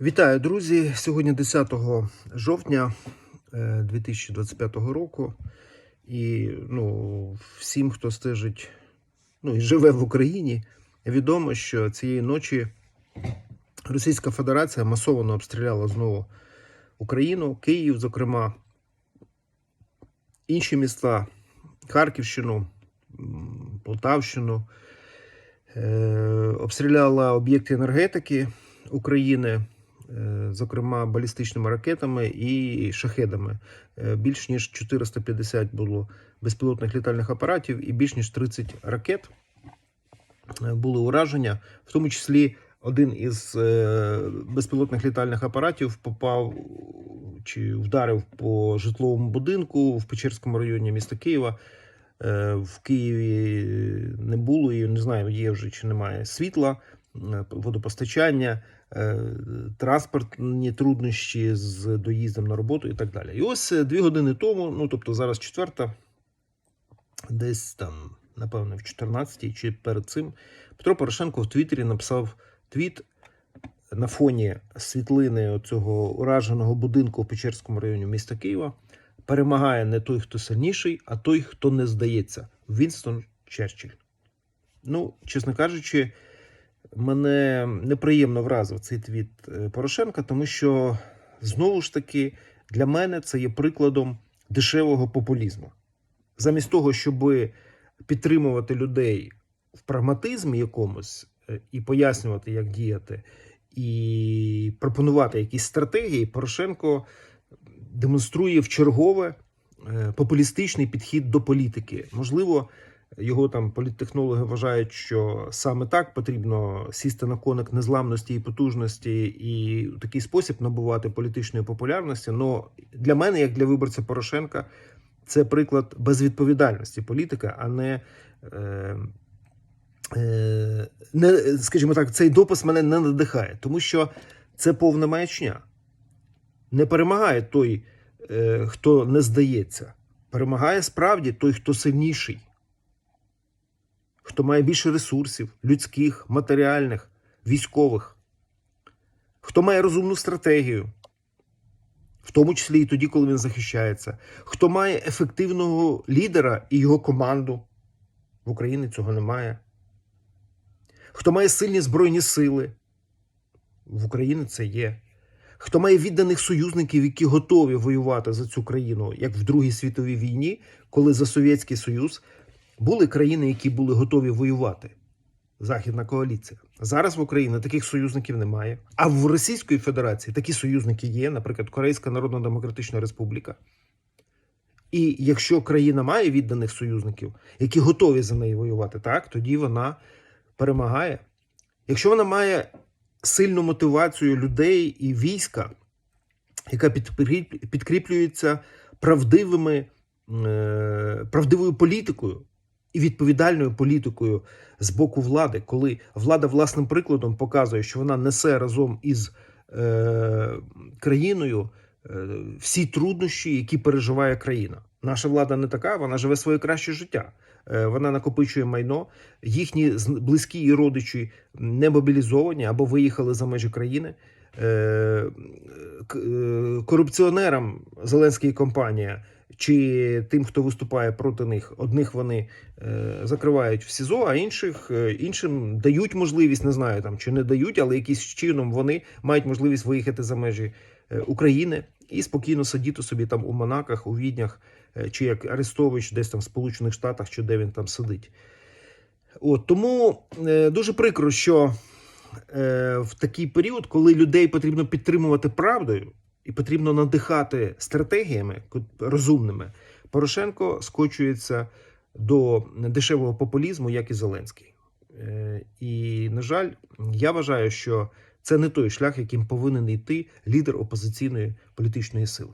Вітаю, друзі! Сьогодні 10 жовтня е, 2025 року. І ну, всім, хто стежить ну, і живе в Україні, відомо, що цієї ночі Російська Федерація масово обстріляла знову Україну, Київ, зокрема, інші міста, Харківщину, Полтавщину, е, обстріляла об'єкти енергетики України, е, зокрема балістичними ракетами і шахедами. Е, Більш ніж 450 було безпілотних літальних апаратів і більш ніж 30 ракет е, були ураження, в тому числі. Один із е, безпілотних літальних апаратів попав чи вдарив по житловому будинку в Печерському районі міста Києва. Е, в Києві не було і не знаю, є вже чи немає світла, е, водопостачання, е, транспортні труднощі з доїздом на роботу і так далі. І ось е, дві години тому, ну тобто зараз четверта, десь там, напевно, в 14 чи перед цим, Петро Порошенко в Твіттері написав твіт на фоні світлини цього ураженого будинку в Печерському районі міста Києва. Перемагає не той, хто сильніший, а той, хто не здається. Вінстон Черчилль. Ну, чесно кажучи, мене неприємно вразив цей твіт е, Порошенка, тому що знову ж таки для мене це є прикладом дешевого популізму. Замість того, щоб підтримувати людей в прагматизмі якомусь е, і пояснювати, як діяти, і пропонувати якісь стратегії, Порошенко демонструє в чергове е, популістичний підхід до політики. Можливо, його там політтехнологи вважають, що саме так потрібно сісти на коник незламності і потужності і в такий спосіб набувати політичної популярності. Но для мене, як для виборця Порошенка, це приклад безвідповідальності політика, а не. Е, е, не, скажімо так, цей допис мене не надихає, тому що це повна маячня. Не перемагає той, е, хто не здається. Перемагає справді той, хто сильніший, хто має більше ресурсів, людських, матеріальних, військових, хто має розумну стратегію, в тому числі і тоді, коли він захищається, хто має ефективного лідера і його команду. В Україні цього немає. Хто має сильні збройні сили, в Україні це є. Хто має відданих союзників, які готові воювати за цю країну, як в Другій світовій війні, коли за Совєтський Союз були країни, які були готові воювати. Західна коаліція. Зараз в Україні таких союзників немає. А в Російської Федерації такі союзники є, наприклад, Корейська Народно-Демократична Республіка. І якщо країна має відданих союзників, які готові за неї воювати, так тоді вона перемагає. Якщо вона має сильну мотивацію людей і війська, яка підкріплюється правдивими, е, правдивою політикою і відповідальною політикою з боку влади, коли влада власним прикладом показує, що вона несе разом із е, країною е, всі труднощі, які переживає країна. Наша влада не така, вона живе своє краще життя. Е, Вона накопичує майно. Їхні близькі і родичі не мобілізовані або виїхали за межі країни. Е, е, Корупціонерам Зеленська компанія чи тим, хто виступає проти них, одних вони е, закривають в СІЗО, а інших е, іншим дають можливість, не знаю там чи не дають, але якимсь чином вони мають можливість виїхати за межі е, України і спокійно сидіти собі там у Монаках, у Віднях, чи як Арестович десь там в Сполучених Штатах, чи де він там сидить. От тому дуже прикро, що в такий період, коли людей потрібно підтримувати правдою і потрібно надихати стратегіями розумними, Порошенко скочується до дешевого популізму, як і Зеленський. Е, І, на жаль, я вважаю, що це не той шлях, яким повинен йти лідер опозиційної політичної сили.